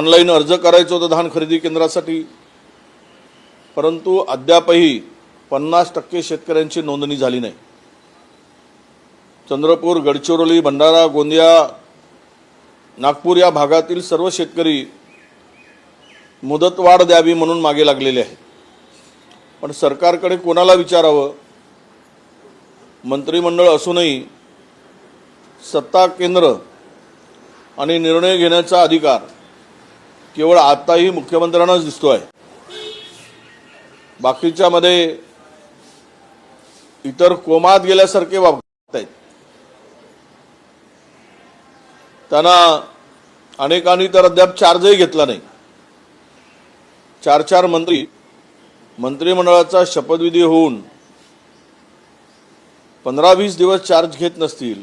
Online अर्ज करायचं होतं धान खरेदी केंद्रासाठी. परंतु अद्यापही पन्नास टक्के शेतकऱ्यांची नोंदणी झाली नाही. चंद्रपूर गडचिरोली भंडारा गोंदिया नागपूर या भागातील सर्व शेतकरी मुदतवाढ द्यावी म्हणून मागे लागलेले आहेत. पण सरकारकडे कोणाला विचारावं? मंत्रिमंडळ असूनही सत्ता केंद्र आणि निर्णय घेण्याचा अधिकार केवळ आताही मुख्यमंत्र्यांनाच दिसतो आहे बाकीच्यामध्ये इतर कोमात गेल्यासारखे वागत आहेत. त्यांना अनेकांनी तर अद्याप चार्जही घेतला नाही. चार चार मंत्री मंत्रिमंडळाचा शपथविधी होऊन पंधरा वीस दिवस चार्ज घेत नसतील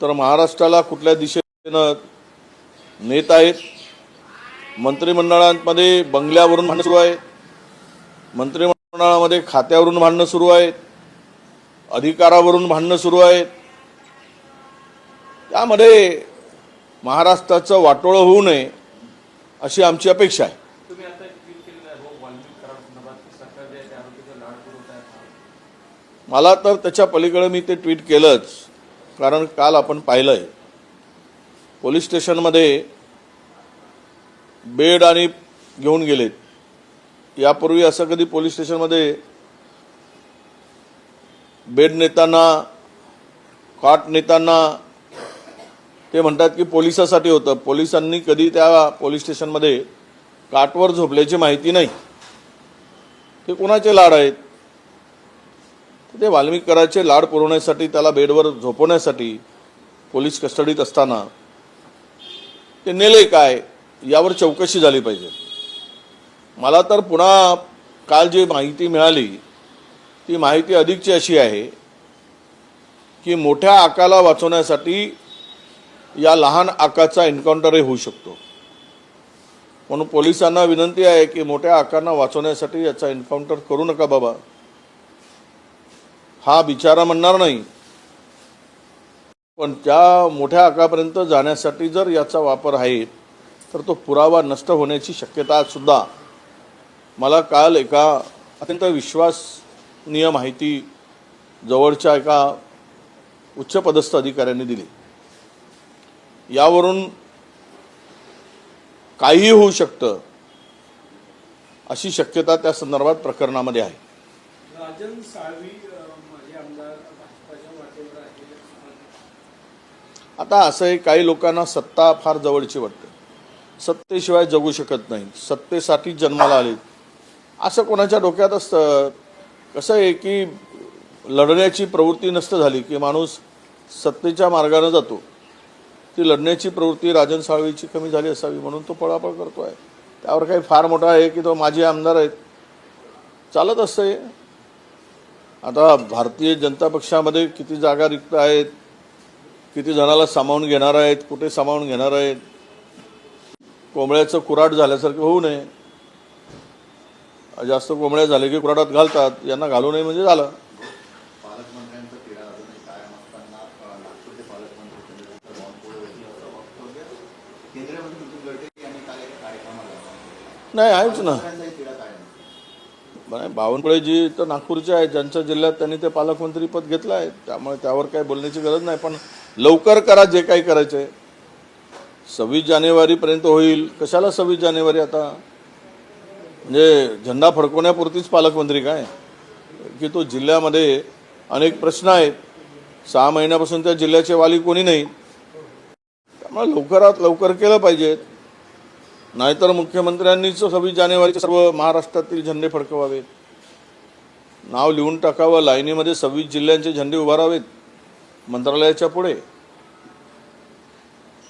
तर महाराष्ट्राला कुठल्या दिशेनं नेत आहेत? मंत्रिमंडळांमध्ये बंगल्यावरून भांडणं सुरू आहे मंत्रिमंडळामध्ये खात्यावरून भांडणं सुरू आहेत. अधिकारावरून भांडणं सुरू आहेत. त्यामध्ये महाराष्ट्राचं वाटोळं होऊ नये अशी आमची अपेक्षा आहे. आहे. हो आहे आहे. मला तर त्याच्या पलीकडे मी ते ट्विट केलंच कारण काल आपण पाहिलंय. पोलीस स्टेशनमध्ये बेड आणि घेऊन गेलेत. यापूर्वी असं कधी पोलीस स्टेशनमध्ये बेड नेताना काट नेताना ते म्हणतात की पोलिसासाठी होतं. पोलिसांनी कधी त्या पोलीस स्टेशनमध्ये काटवर झोपल्याची माहिती नाही. ते कोणाचे लाड आहेत? ते वाल्मिकराचे लाड पुरवण्यासाठी त्याला बेडवर झोपवण्यासाठी पोलीस कस्टडीत असताना ते नेले काय? यावर चौकशी झाली पाहिजे. मला तर पुन्हा काल जी माहिती मिळाली ती माहिती अधिकची अशी आहे की मोठ्या आकाला वाचवण्यासाठी या लहान आकाचा एन्काउंटरही होऊ शकतो. म्हणून पोलिसांना विनंती आहे की मोठ्या आकांना वाचवण्यासाठी याचा एन्काउंटर करू नका बाबा. हा बिचारा म्हणणार नाही. पण त्या मोठ्या आकापर्यंत जाण्यासाठी जर याचा वापर आहे तर तो पुरावा नष्ट होण्याची शक्यता सुद्धा मला काल एका अत्यंत विश्वासनीय माहिती जवळच्या एका उच्चपदस्थ अधिकाऱ्यांनी दिली. यावरून काहीही होऊ शकतं अशी शक्यता त्या संदर्भात प्रकरणामध्ये आहे. आता असं आहे काही लोकांना सत्ता फार जवळची वाटते. सत्तेशिवाय जगू शकत नाही. सत्तेसाठी जन्माला आले. असं कोणाच्या डोक्यात असतं? कसं आहे की लढण्याची प्रवृत्ती नष्ट झाली की माणूस सत्तेच्या मार्गाने जातो. ती लढण्याची प्रवृत्ती राजन साळवीची कमी झाली असावी म्हणून तो पळापळ करतो आहे त्यावर काही फार मोठा आहे की तो माजी आमदार आहेत. चालत असतं आता भारतीय जनता पक्षामध्ये किती जागा रिक्त आहेत? किती जणाला सामावून घेणार आहेत? कुठे सामावून घेणार आहेत? कोंबड्याचं कुराट झाल्यासारखं होऊ नये. जास्त कोंबड्या झाले की कुराटात घालतात यांना घालू नये म्हणजे झालं. नाही आहेच ना. पालकमंत्र्यांचाही जी नाही बावनकुळेजी तर नागपूरचे आहेत ज्यांच्या जिल्ह्यात त्यांनी ते पालकमंत्री पद घेतलं आहे त्यामुळे त्यावर काही बोलण्याची गरज नाही पण लवकर करा जे काही करायचं आहे सव्वीस जानेवारीपर्यंत होईल. कशाला सव्वीस जानेवारी आता? म्हणजे झेंडा फडकवण्यापुरतीच पालकमंत्री काय? की तो जिल्ह्यामध्ये अनेक प्रश्न आहेत. सहा महिन्यापासून त्या जिल्ह्याचे वाली कोणी नाही. त्यामुळे लवकरात लवकर केलं पाहिजेत नाहीतर मुख्यमंत्र्यांनीच सव्वीस जानेवारीचे सर्व महाराष्ट्रातील झेंडे फडकवावेत. नाव लिहून टाकावं. लाईनीमध्ये सव्वीस जिल्ह्यांचे झेंडे उभारावेत. मंत्रालयाच्या पुढे.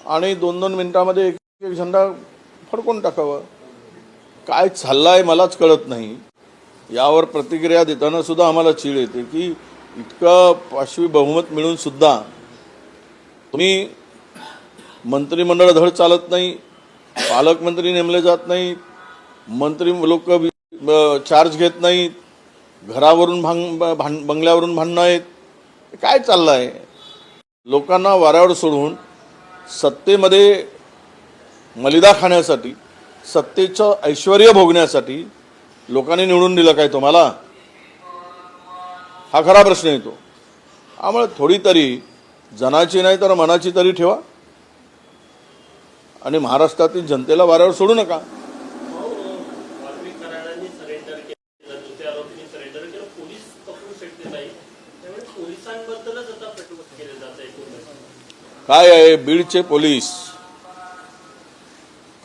आणि दोन दोन मिनिटामध्ये एक एक झेंडा फडकून टाकावं. काय चाललंय मलाच कळत नाही. यावर प्रतिक्रिया देताना सुद्धा आम्हाला चीड येते की इतकं पाशवी बहुमत मिळून सुद्धा तुम्ही मंत्रिमंडळ धड चालत नाही पालकमंत्री नेमले जात नाहीत मंत्री लोक चार्ज घेत नाहीत घरावरून भांग भां बंगल्यावरून भांडणं आहेत. काय चाललं आहे लोकांना वाऱ्यावर सोडून सत्तेमध्ये मलिदा खाण्यासाठी सत्तेचं ऐश्वर भोगण्यासाठी लोकांनी निवडून दिलं काय तुम्हाला? हा खरा प्रश्न येतो. आम्हाला थोडी तरी जनाची नाही तर मनाची तरी ठेवा. आणि महाराष्ट्रातील जनतेला वाऱ्यावर सोडू नका वाल्मिक कराडांनी सरेंडर केलं दुसऱ्या आरोपींनी सरेंडर केलं पोलीस पकडू शकले नाही त्यामुळे पोलिसांबद्दलच आता पेट्रोल केलं जात आहे पूर्ण काय आहे? बीडचे पोलीस.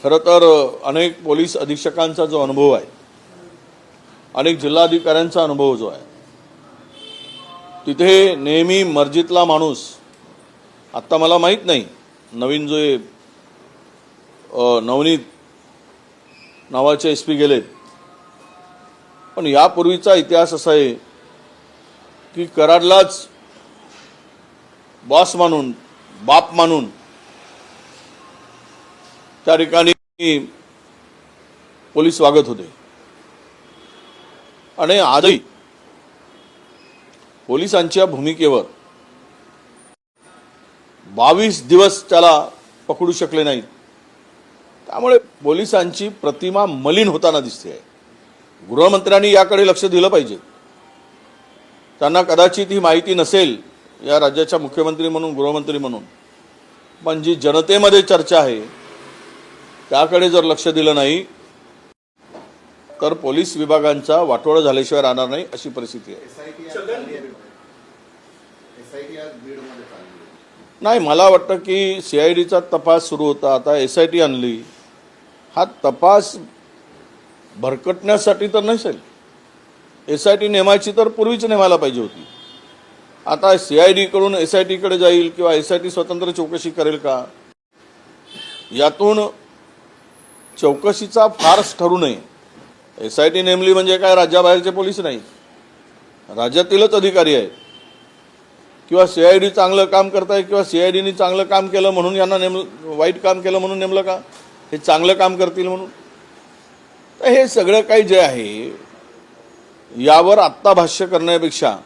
खरं तर अनेक पोलीस अधीक्षकांचा जो अनुभव आहे अनेक जिल्हाधिकाऱ्यांचा अनुभव जो आहे तिथे नेहमी मर्जीतला माणूस आत्ता मला माहीत नाही नवीन जो नवनीत नावाचे एस पी गेलेत. पण यापूर्वीचा इतिहास असा आहे की कराडलाच बॉस मानून बाप मानून त्या ठिकाणी पोलीस वागत होते. आणि आजही पोलिसांच्या भूमिकेवर बावीस दिवस त्याला पकडू शकले नाहीत. त्यामुळे पोलिसांची प्रतिमा मलिन होताना दिसते आहे गृहमंत्र्यांनी याकडे लक्ष दिलं पाहिजे. त्यांना कदाचित ही माहिती नसेल या राज्याच्या मुख्यमंत्री म्हणून गृहमंत्री म्हणून. पण जी जनतेमध्ये चर्चा आहे त्याकडे जर लक्ष दिलं नाही तर पोलीस विभागांचा वाटोळा झाल्याशिवाय राहणार नाही अशी परिस्थिती आहे. आहे नाही मला वाटतं की सी आय डीचा तपास सुरू होता. आता एस आय टी आणली. हा तपास भरकटण्यासाठी तर नसेल. एस आय टी नेमायची तर पूर्वीच नेमायला पाहिजे होती. आता सी आय डीकडून एस आय टीकडे जाईल किंवा एस आय टी स्वतंत्र चौकशी करेल का? यातून चौकशीचा फारच ठरू नये. एस आय टी नेमली म्हणजे काय? राज्याबाहेरचे पोलीस नाही. राज्यातीलच अधिकारी आहेत. किंवा सी आय डी चांगलं काम करताय किंवा सी आय डीने चांगलं काम केलं म्हणून यांना नेम वाईट काम केलं म्हणून नेमलं का? हे चांगलं काम करतील म्हणून? तर हे सगळं काही जे आहे यावर आत्ता भाष्य करण्यापेक्षा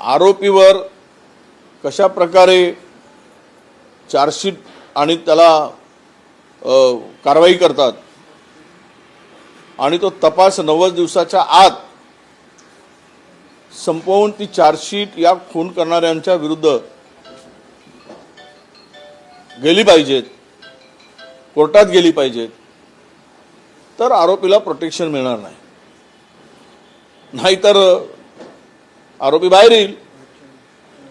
आरोपीवर कशा प्रकारे चार्जशीट आणि त्याला कारवाई करतात आणि तो तपास नव्वद दिवसाच्या आत संपवून ती चार्जशीट या खून करणाऱ्यांच्या विरुद्ध गेली पाहिजेत कोर्टात गेली पाहिजेत तर आरोपीला प्रोटेक्शन मिळणार नाही. नाहीतर आरोपी बाहेर येईल.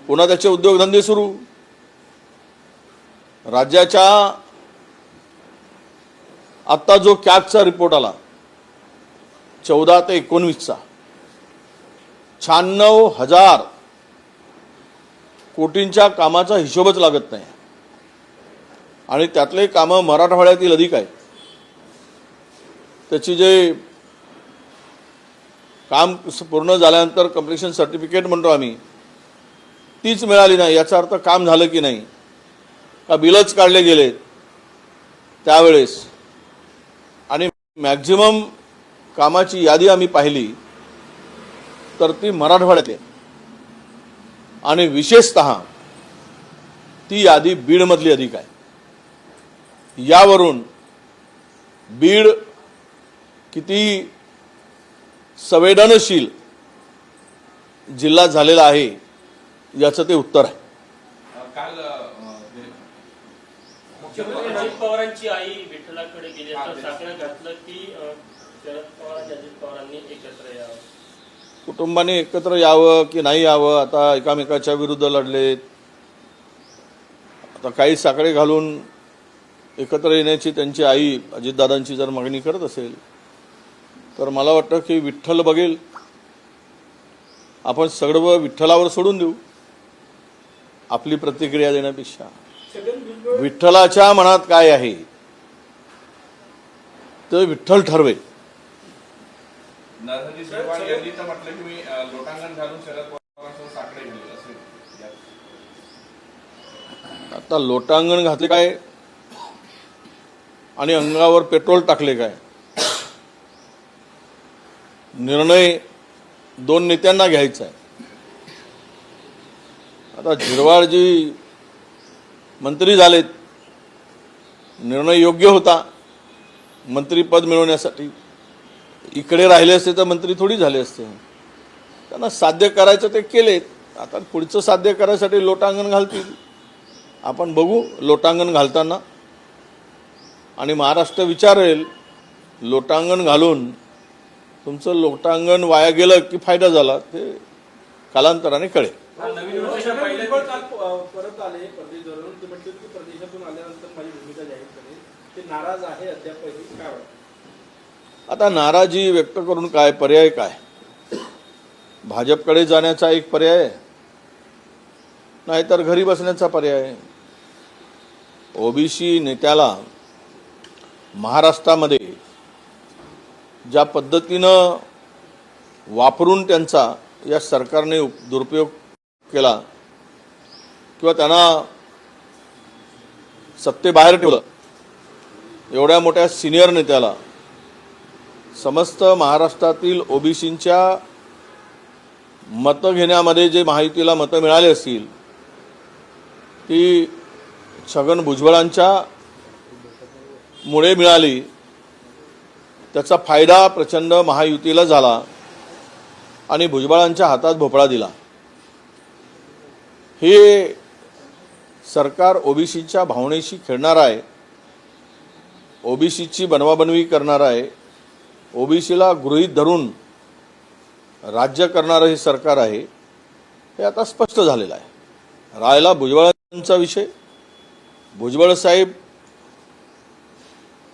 पुन्हा त्याचे उद्योगधंदे सुरू. राज्याच्या आत्ता जो कॅगचा रिपोर्ट आला चौदा ते एकोणवीसचा शहाण्णव हजार कोटींच्या कामाचा हिशोबच लागत नाही. आणि त्यातले कामं मराठवाड्यातील अधिक आहेत. त्याची जे काम पूर्ण झाल्यानंतर कम्प्लिशन सर्टिफिकेट म्हणतो आम्ही. तीच मिळाली नाही याचा अर्थ काम झालं की नाही. का बिलच काढले गेलेत त्यावेळेस. आणि मॅक्झिमम कामाची यादी आम्ही पाहिली तर ती मराठवाड्यातली. आणि विशेषत ती यादी बीडमधली अधिक आहे. यावरून बीड किती संवेदनशील जिल्हा झालेला आहे याचं ते उत्तर आहे. काल अं, जे मुख्यमंत्री अजित पवारांची आई विठ्ठलाकडे गेली असता साकडं घातलं की शरद पवार आणि अजित पवारांनी एकत्र यावं? कुटुंबाने एकत्र यावं की नाही यावं? आता एकामेकाच्या विरुद्ध लढलेत. आता काही साकडे घालून एकत्र येण्याची त्यांची आई अजितदादांची जर मागणी करत असेल तर मला वाटतं की विठ्ठल बघेल. आपण सगळं विठ्ठलावर सोडून देऊ. आपली प्रतिक्रिया देण्यापेक्षा. विठ्ठलाच्या मनात काय आहे? ते विठ्ठल ठरवेल. आता लोटांगण घातले काय? आणि अंगावर पेट्रोल टाकले काय? निर्णय दोन नेत्यांना घ्यायचा आहे. आता झिरवाळजी मंत्री झालेत. निर्णय योग्य होता. मंत्रीपद मिळवण्यासाठी. इकडे राहिले असते तर मंत्री थोडी झाले असते. त्यांना साध्य करायचं ते केलेत. आता पुढचं साध्य करायसाठी लोटांगण घालतील. आपण बघू लोटांगण घालताना. आणि महाराष्ट्र विचारेल लोटांगण घालून तुमचं लोटांगण वाया गेलं की फायदा झाला ते कालांतराने कळेल. नवीन वर्षाच्या पहिल्या भुजबळ काल अ, परत आले प्रदेश धरून. ते म्हणते की प्रदेशातून आल्यानंतर माझी भूमिका जाहीर करेल. ते नाराज आहे अद्यापही. काय वाटतं? आता नाराजी व्यक्त करून काय पर्याय काय? भाजपकडे जाण्याचा एक पर्याय नाहीतर घरी बसण्याचा पर्याय ओबीसी नेत्याला महाराष्ट्रामध्ये ज्या पद्धतीनं वापरून त्यांचा या सरकारने उप- दुरुपयोग केला किंवा त्यांना सत्तेबाहेर ठेवलं एवढ्या मोठ्या सिनियर नेत्याला समस्त महाराष्ट्रातील ओबीसींच्या मतं घेण्यामध्ये जे महायुतीला मतं मिळाली असतील ती छगन भुजबळांच्या मुळे मिळाली. त्याचा फायदा प्रचंड महायुतीला झाला आणि भुजबळांच्या हातात भोपळा दिला. हे सरकार ओबीसीच्या भावनेशी खेळणार आहे ओबीसीची बनवाबनवी करणार आहे ओबीसीला गृहीत धरून राज्य करणारं हे सरकार आहे हे आता स्पष्ट झालेलं आहे. राहिला भुजबळांचा विषय भुजबळ साहेब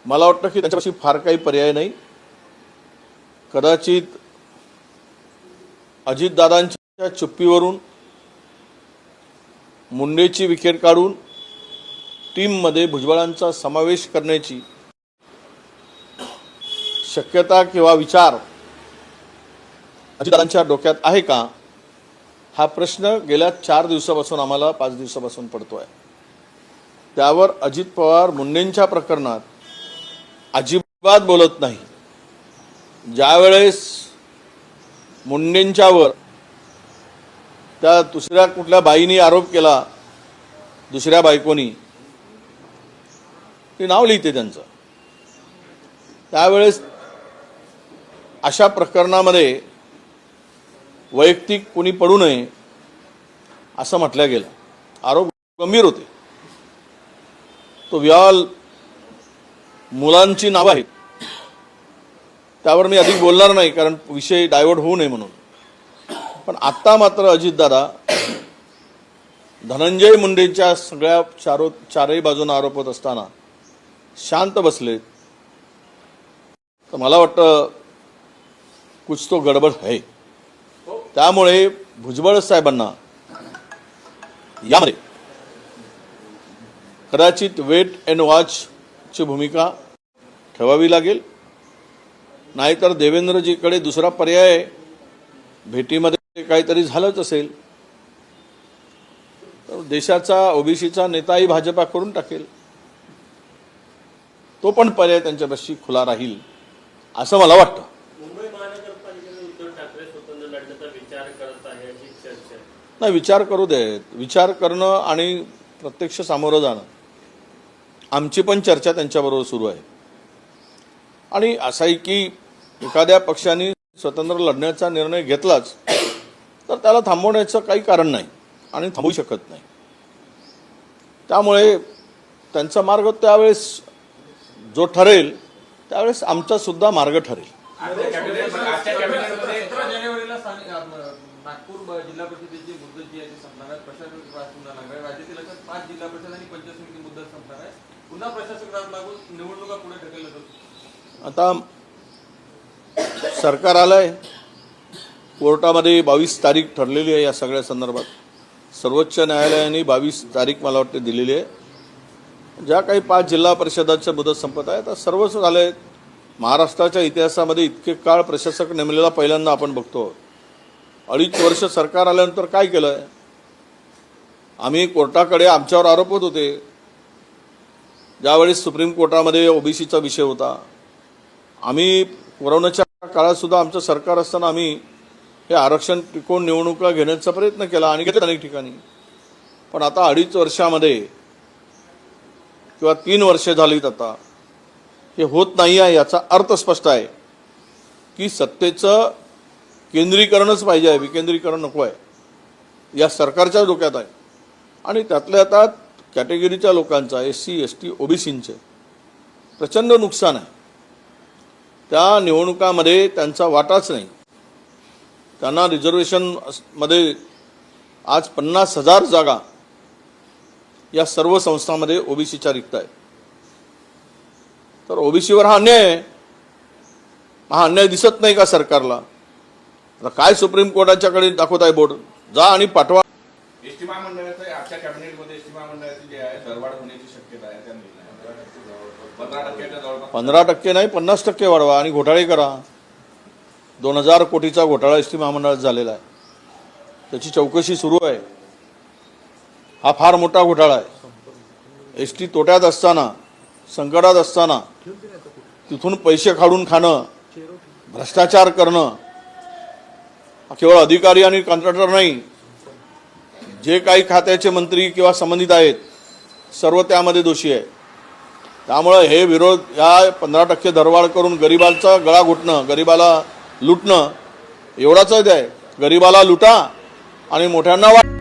मला वाटतं की त्याच्यापाशी फार काही पर्याय नाही. कदाचित अजितदादांच्या चुप्पीवरून मुंडेची विकेट काढून टीममध्ये भुजबळांचा समावेश करण्याची शक्यता किंवा विचार अजितदादांच्या डोक्यात आहे का? हा प्रश्न गेल्या चार दिवसापासून आम्हाला पाच दिवसापासून पडतोय. त्यावर अजित पवार मुंडेंच्या प्रकरणात अजिबात बोलत नाही. ज्यावेळेस मुंडेंच्यावर त्या दुसऱ्या कुठल्या बाईनी आरोप केला दुसऱ्या बायकोनी ते नाव लिहिते त्यांचं. त्यावेळेस अशा प्रकरणामध्ये वैयक्तिक कुणी पडू नये असं म्हटलं गेलं. आरोप गंभीर होते. तो व्याल मुलांची नावं आहेत. त्यावर मी अधिक बोलणार नाही कारण विषय डायव्हर्ट होऊ नये म्हणून. पण आत्ता मात्र अजितदादा धनंजय मुंडेच्या सगळ्या चारो चारही बाजूने आरोप होत असताना शांत बसलेत तर मला वाटतं कुछ तो गडबड आहे त्यामुळे भुजबळ साहेबांना यामध्ये कदाचित वेट अँड वॉच वॉचची भूमिका ठेवावी लागेल. नाहीतर देवेंद्रजीकडे दुसरा पर्याय भेटीमध्ये काहीतरी झालंच असेल. तर देशाचा ओबीसीचा नेताही भाजपा करून टाकेल. तो पण पर्याय त्यांच्यापाशी खुला राहील असं मला वाटतं. नाही विचार करू देत. विचार करणं आणि प्रत्यक्ष सामोरं जाणं. आमची पण चर्चा त्यांच्याबरोबर सुरू आहे. आणि असं आहे की एखाद्या पक्षाने स्वतंत्र लढण्याचा निर्णय घेतलाच तर त्याला थांबवण्याचं काही कारण नाही आणि थांबवू शकत नाही. त्यामुळे त्यांचा मार्ग त्यावेळेस जो ठरेल त्यावेळेस आमचा सुद्धा मार्ग ठरेल आजच्या कॅबिनेटमध्ये आजच्या कॅबिनेटमध्ये सतरा जानेवारीला स्थानिक- अं, नागपूर ब- जिल्हा परिषदेची मुदत जी आहे ती संपणार आहे प्रशासक राज पुन्हा लागणार आहे राज्यातील अशा पाच जिल्हा परिषद आणि पंचायत समिती मुदत संपणार आहे पुन्हा प्रशासक राज लागून निवडणुका पुढे ढकलल्या आता सरकार आलंय. कोर्टामध्ये बावीस तारीख ठरलेली आहे या सगळ्या संदर्भात. सर्वोच्च न्यायालयाने बावीस तारीख मला वाटते दिलेली आहे. ज्या काही पाच जिल्हा परिषदाच्या मुदत संपत आहे तर सर्वच झाले महाराष्ट्राच्या इतिहासामध्ये इतके काळ प्रशासक नेमलेला पहिल्यांदा आपण बघतो. अडीच वर्ष सरकार आल्यानंतर काय केलं आहे आम्ही कोर्टाकडे आमच्यावर आरोप होत होते. ज्यावेळेस सुप्रीम कोर्टामध्ये ओबीसीचा विषय होता आम्ही कोरोनाच्या काळात सुद्धा आमचं सरकार असताना आम्ही हे आरक्षण टिकवून निवडणुका घेण्याचा प्रयत्न केला आणि घेतला अनेक ठिकाणी. पण आता अडीच वर्षामध्ये किंवा तीन वर्षे झालीत आता हे होत नाही आहे याचा अर्थ स्पष्ट आहे की सत्तेचं केंद्रीकरणच पाहिजे आहे विकेंद्रीकरण नको आहे या सरकारच्या डोक्यात आहे. आणि त्यातल्या त्यात कॅटेगरीच्या लोकांचा एस सी एस टी ओबीसींचे प्रचंड नुकसान आहे. त्या निवडणुकामध्ये त्यांचा वाटाच नाही. त्यांना रिझर्वेशनमध्ये आज पन्नास हजार जागा या सर्व संस्थांमध्ये ओबीसीच्या रिक्त आहेत. तर ओबीसीवर हा अन्याय आहे. हा अन्याय दिसत नाही का सरकारला? आता काय सुप्रीम कोर्टाच्याकडे दाखवत आहे बोर्ड? जा आणि पाठवा. कॅबिनेटमध्ये आहे दरवाढ होण्याची शक्यता आहे त्या पंधरा टक्क्याच्या जवळपास पंधरा टक्के नाही पन्नास टक्के वाढवा आणि घोटाळे करा. दोन हजार कोटीचा घोटाळा एस टी महामंडळात झालेला आहे. त्याची चौकशी सुरू आहे. हा फार मोठा घोटाळा आहे. एस टी तोट्यात असताना संकटात असताना तिथून पैसे काढून खाणं भ्रष्टाचार करणं केवळ अधिकारी आणि कॉन्ट्रॅक्टर नाही जे काही खात्याचे मंत्री किंवा संबंधित आहेत सर्व त्यामध्ये दोषी आहे. त्यामुळे हे विरोध या पंधरा टक्के दरवाढ करून गरिबांचा गळा घुटणं गरिबाला लुटणं एवढाच आहे गरिबाला लुटा आणि मोठ्यांना वाट